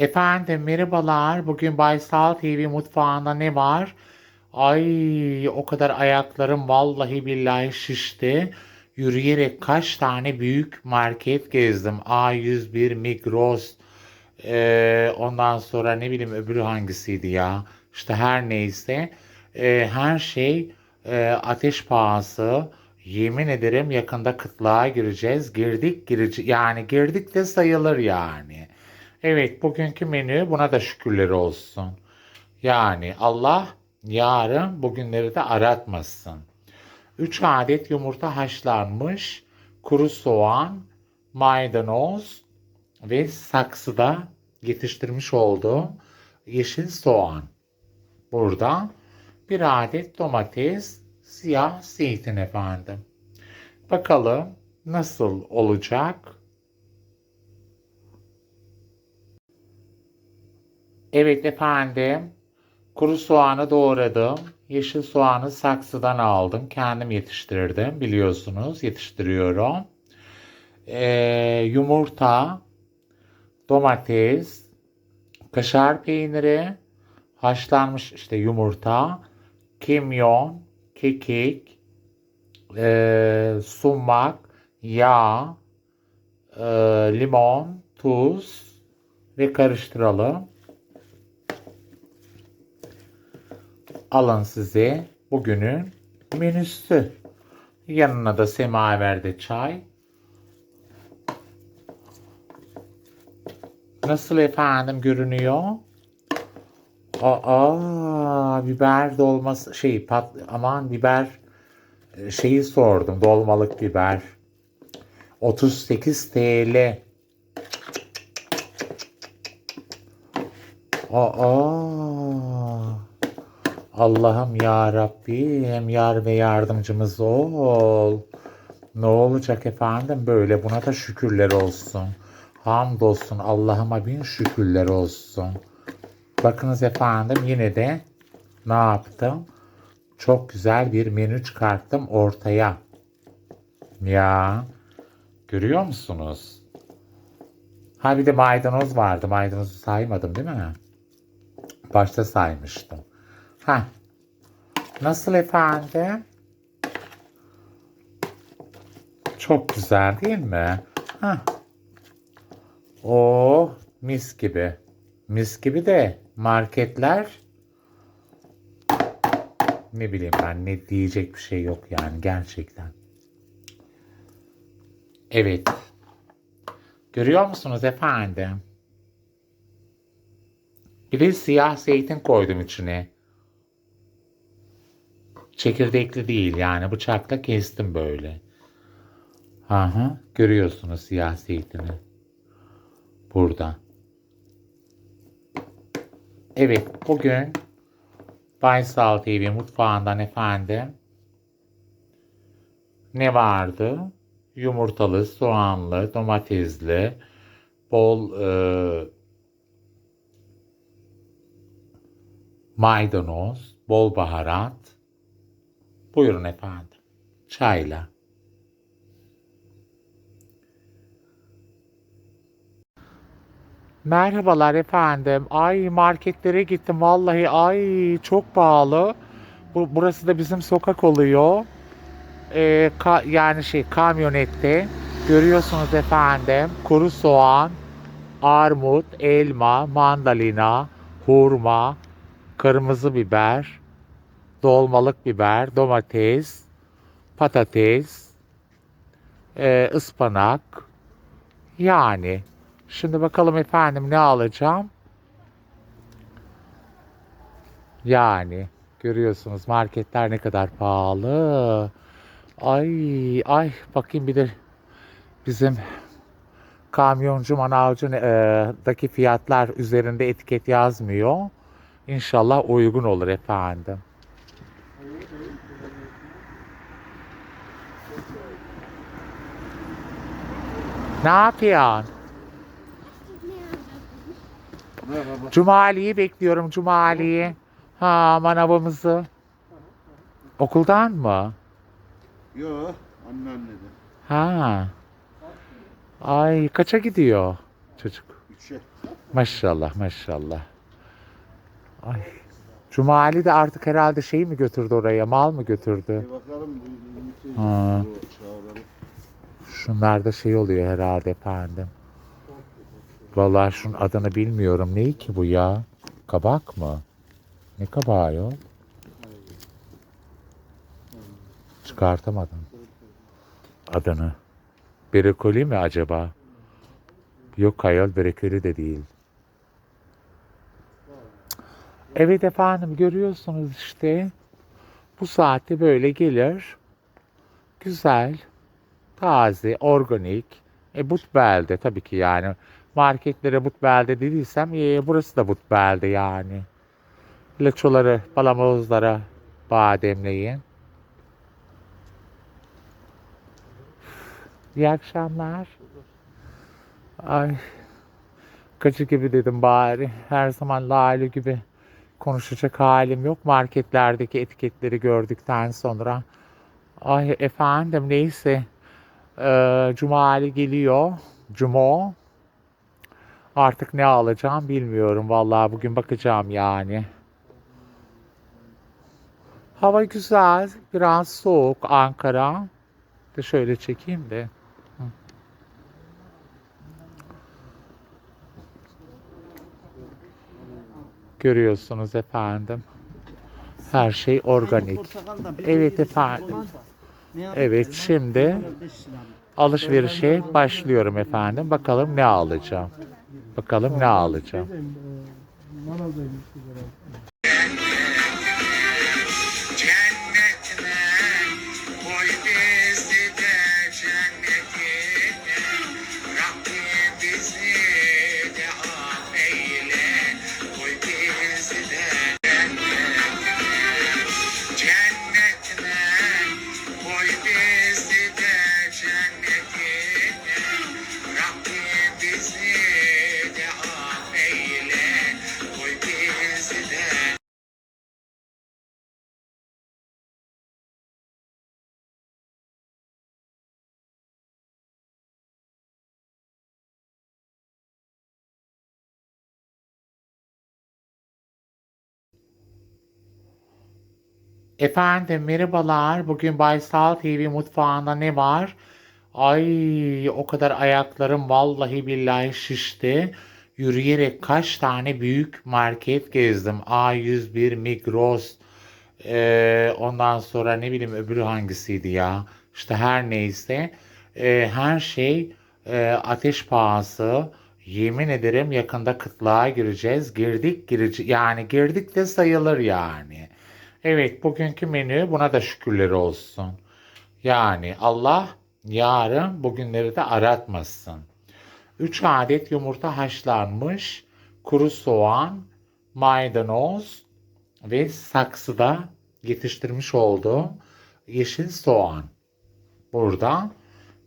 Efendim merhabalar. Bugün Baysal TV mutfağında ne var? Ay o kadar ayaklarım vallahi billahi şişti. Yürüyerek kaç tane büyük market gezdim. A101, Migros, ee, ondan sonra ne bileyim öbürü hangisiydi ya? İşte her neyse. Ee, her şey e, ateş pahası. Yemin ederim yakında kıtlığa gireceğiz. Girdik girici yani girdik de sayılır yani. Evet bugünkü menü buna da şükürler olsun. Yani Allah yarın bugünleri de aratmasın. 3 adet yumurta haşlanmış, kuru soğan, maydanoz ve saksıda yetiştirmiş olduğum yeşil soğan. Burada bir adet domates, siyah zeytin efendim. Bakalım nasıl olacak? Evet efendim. Kuru soğanı doğradım. Yeşil soğanı saksıdan aldım. Kendim yetiştirdim. Biliyorsunuz yetiştiriyorum. Ee, yumurta, domates, kaşar peyniri, haşlanmış işte yumurta, kimyon, kekik, ee, sumak, yağ, ee, limon, tuz ve karıştıralım. Alın size bugünün menüsü. Yanına da semaverde çay. Nasıl efendim görünüyor? Aa, biber dolması şey pat aman biber e, şeyi sordum dolmalık biber. 38 TL. Aa. Allah'ım ya Rabbi hem yar ve yardımcımız ol. Ne olacak efendim böyle buna da şükürler olsun. Hamdolsun Allah'ıma bin şükürler olsun. Bakınız efendim yine de ne yaptım? Çok güzel bir menü çıkarttım ortaya. Ya görüyor musunuz? Ha bir de maydanoz vardı. Maydanozu saymadım değil mi? Başta saymıştım. Ha. Nasıl efendim? Çok güzel değil mi? Ha. Oh mis gibi. Mis gibi de marketler ne bileyim ben ne diyecek bir şey yok yani gerçekten. Evet. Görüyor musunuz efendim? Bir de siyah zeytin koydum içine. Çekirdekli değil yani bıçakla kestim böyle. Aha, görüyorsunuz siyah zeytini. Burada. Evet bugün Baysal TV mutfağından efendim ne vardı? Yumurtalı, soğanlı, domatesli, bol e, maydanoz, bol baharat. Buyurun efendim. Çayla. Merhabalar efendim. Ay marketlere gittim. Vallahi ay çok pahalı. Bu, burası da bizim sokak oluyor. Ee, ka- yani şey kamyonette. Görüyorsunuz efendim. Kuru soğan, armut, elma, mandalina, hurma, kırmızı biber, dolmalık biber, domates, patates, e, ıspanak. Yani şimdi bakalım efendim ne alacağım? Yani görüyorsunuz marketler ne kadar pahalı. Ay ay bakayım bir de bizim kamyoncu manavcıdaki fiyatlar üzerinde etiket yazmıyor. İnşallah uygun olur efendim. Ne yapıyorsun? Cumali'yi bekliyorum Cumali'yi. Ha manavımızı. Okuldan mı? Yo, anneannede. Ha. Ay kaça gidiyor çocuk? şey. Maşallah maşallah. Ay. Cumali de artık herhalde şey mi götürdü oraya? Mal mı götürdü? Bir bakalım. bir- bir- Ha. Şunlar da şey oluyor herhalde efendim. Vallahi şunun adını bilmiyorum. Neyi ki bu ya? Kabak mı? Ne kabağı o? Çıkartamadım. Adını. Brokoli mi acaba? Yok hayal brokoli de değil. Evet efendim görüyorsunuz işte. Bu saatte böyle gelir. Güzel taze, organik. E Butbel'de tabii ki yani. Marketlere Butbel'de dediysem e, burası da Butbel'de yani. Leçoları, palamozlara bademleyin. İyi akşamlar. Ay. Kaçı gibi dedim bari. Her zaman Lale gibi konuşacak halim yok. Marketlerdeki etiketleri gördükten sonra. Ay efendim neyse. Ee, Cumali geliyor. Cumo. Artık ne alacağım bilmiyorum. Vallahi bugün bakacağım yani. Hava güzel. Biraz soğuk Ankara. De şöyle çekeyim de. Görüyorsunuz efendim. Her şey organik. Evet efendim. Evet şimdi alışverişe başlıyorum efendim. Bakalım ne alacağım. Bakalım ne alacağım. Efendim merhabalar. Bugün Baysal TV mutfağında ne var? Ay o kadar ayaklarım vallahi billahi şişti. Yürüyerek kaç tane büyük market gezdim. A101, Migros, ee, ondan sonra ne bileyim öbürü hangisiydi ya? İşte her neyse. Ee, her şey e, ateş pahası. Yemin ederim yakında kıtlığa gireceğiz. Girdik girici yani girdik de sayılır yani. Evet bugünkü menü buna da şükürler olsun. Yani Allah yarın bugünleri de aratmasın. 3 adet yumurta haşlanmış, kuru soğan, maydanoz ve saksıda yetiştirmiş olduğum yeşil soğan. Burada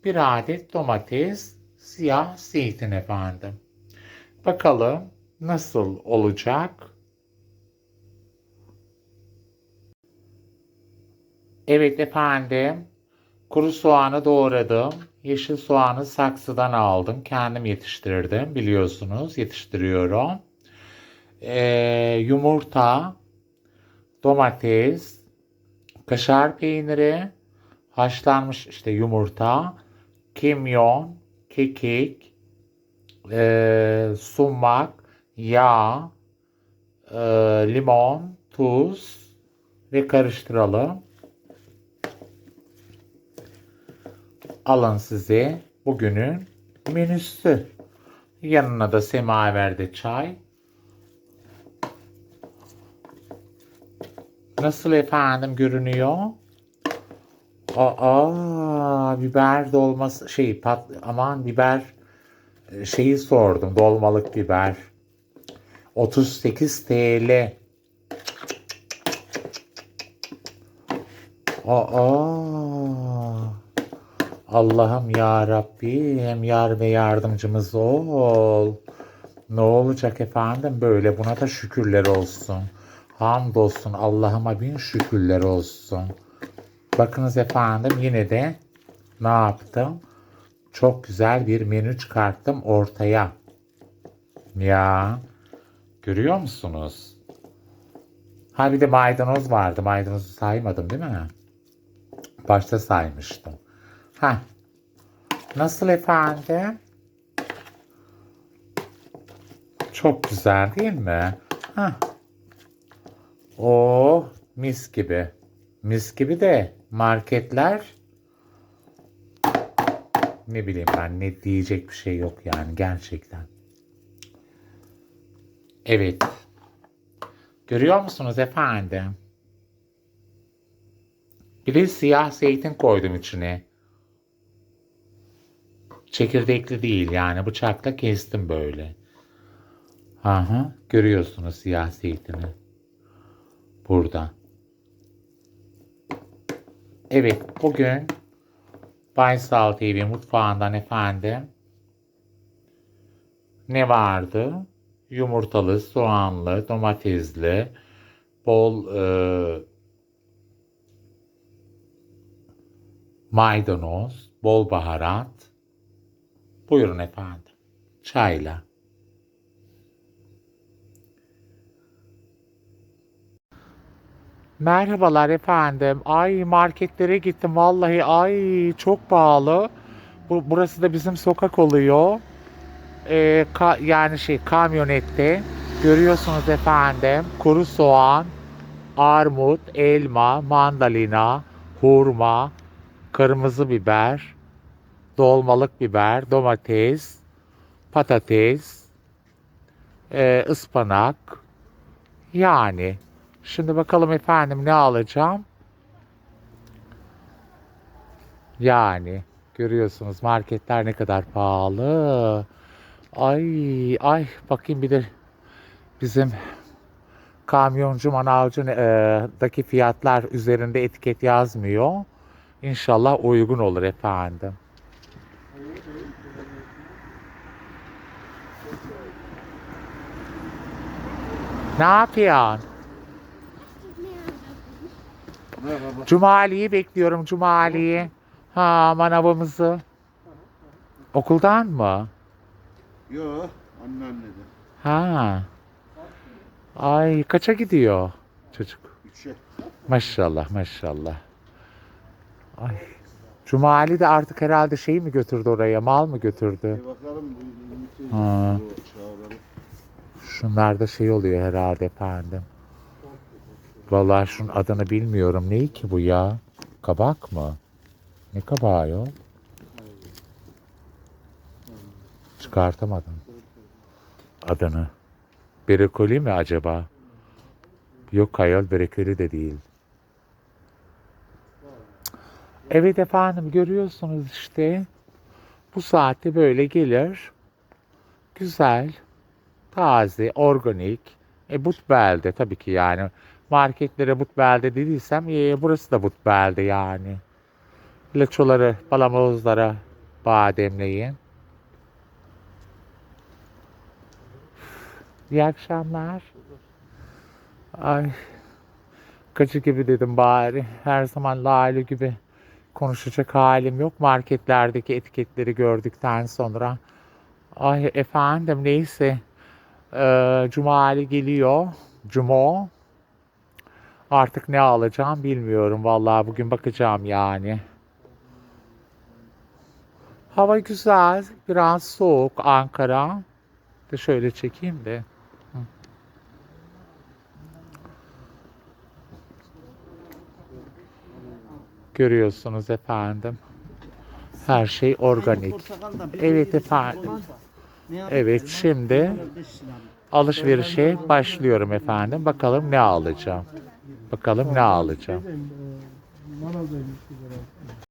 bir adet domates, siyah zeytin efendim. Bakalım nasıl olacak? Evet efendim. Kuru soğanı doğradım. Yeşil soğanı saksıdan aldım. Kendim yetiştirdim. Biliyorsunuz yetiştiriyorum. Ee, yumurta, domates, kaşar peyniri, haşlanmış işte yumurta, kimyon, kekik, ee, sumak, yağ, ee, limon, tuz ve karıştıralım. Alın size bugünün menüsü. Yanına da semaverde çay. Nasıl efendim görünüyor? Aa, biber dolması şey pat aman biber e, şeyi sordum dolmalık biber. 38 TL. Aa. Allah'ım ya Rabbim yar ve yardımcımız ol. Ne olacak efendim böyle buna da şükürler olsun. Hamdolsun Allah'ıma bin şükürler olsun. Bakınız efendim yine de ne yaptım? Çok güzel bir menü çıkarttım ortaya. Ya görüyor musunuz? Ha bir de maydanoz vardı. Maydanozu saymadım değil mi? Başta saymıştım. Ha. Nasıl efendim? Çok güzel değil mi? Ha. O mis gibi. Mis gibi de marketler ne bileyim ben ne diyecek bir şey yok yani gerçekten. Evet. Görüyor musunuz efendim? Bir de siyah zeytin koydum içine. Çekirdekli değil yani bıçakla kestim böyle. Aha, görüyorsunuz siyah zeytini. Burada. Evet, bugün Baysal TV mutfağından efendim ne vardı? Yumurtalı, soğanlı, domatesli, bol e, maydanoz, bol baharat. Buyurun efendim. Çayla. Merhabalar efendim. Ay marketlere gittim. Vallahi ay çok pahalı. Bu, burası da bizim sokak oluyor. Ee, ka- yani şey kamyonette. Görüyorsunuz efendim. Kuru soğan, armut, elma, mandalina, hurma, kırmızı biber, dolmalık biber, domates, patates, e, ıspanak. Yani Şimdi bakalım efendim ne alacağım? Yani görüyorsunuz marketler ne kadar pahalı. Ay ay bakayım bir de bizim kamyoncu manavcıdaki fiyatlar üzerinde etiket yazmıyor. İnşallah uygun olur efendim. Ne yapıyorsun? Cumali'yi bekliyorum Cumali'yi. Ha manavımızı. Okuldan mı? Yo, anneannede. Ha. Ay kaça gidiyor çocuk? Üçe. Maşallah maşallah. Ay. Cumali de artık herhalde şey mi götürdü oraya? Mal mı götürdü? Bir bakalım. Ha. Bey'i çağıralım. Şunlar da şey oluyor herhalde efendim. Vallahi şunun adını bilmiyorum. Neyi ki bu ya? Kabak mı? Ne kabağı o? Çıkartamadım. Adını. Brokoli mi acaba? Yok hayal brokoli de değil. Evet efendim görüyorsunuz işte. Bu saatte böyle gelir. Güzel taze, organik. E Butbel'de tabii ki yani. Marketlere Butbel'de dediysem e, burası da Butbel'de yani. Laçoları, palamozlara bademleyin. İyi akşamlar. Ay. Kaçı gibi dedim bari. Her zaman Lale gibi konuşacak halim yok. Marketlerdeki etiketleri gördükten sonra. Ay efendim neyse. Ee, Cumali geliyor. Cumo. Artık ne alacağım bilmiyorum. Vallahi bugün bakacağım yani. Hava güzel. Biraz soğuk Ankara. De şöyle çekeyim de. Görüyorsunuz efendim. Her şey organik. Evet efendim. Evet şimdi alışverişe başlıyorum efendim. Bakalım ne alacağım. Bakalım ne alacağım. Manavdaymış güzel.